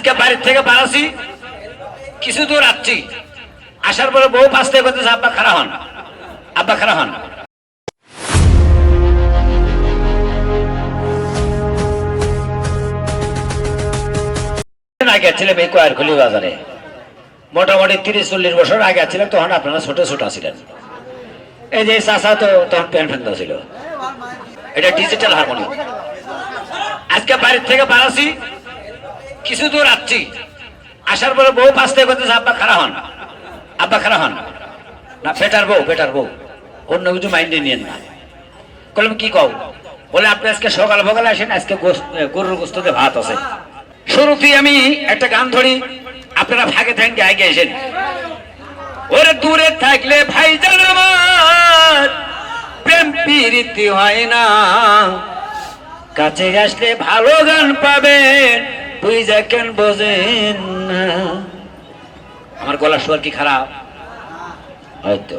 আজকে বাড়ির থেকে বাড়াছি কিছু দূর আসছি আসার পরে বউ পাশ থেকে করতেছে, আব্বা খারাপ হন। আব্বা খারাপ হন। আগে বাজারে। মোটামুটি তিরিশ, চল্লিশ বছর আগে তখন আপনারা ছোট ছোট ছিলেন। এই যে চাষা তো তখন ফ্যান্ট ছিল। এটা ডিজিটাল হারমোনিয়াম আজকে বাড়ির থেকে বাড়াছি কিছু দূর আসছি আসার পরে বউ থেকে করতেছে আব্বা খারাপ হন, আব্বা খারাপ হন। না, বেটার বউ বেটার বউ, অন্য কিছু মাইন্ডে নিয়েন না। বললাম কি কও? বলে, আপনি আজকে সকাল সকালে আসেন, আজকে গরুর গোস্ততে ভাত আছে। শুরুতেই আমি একটা গান ধরি, আপনারা ভাগে থাকেন আগে এসেন ওরে দূরে থাকলে ভাই আমার, প্রেম প্রীতি হয় না। কাছে আসলে ভালো গান পাবেন। আমার গলার স্বর কি খারাপ? হয়তো।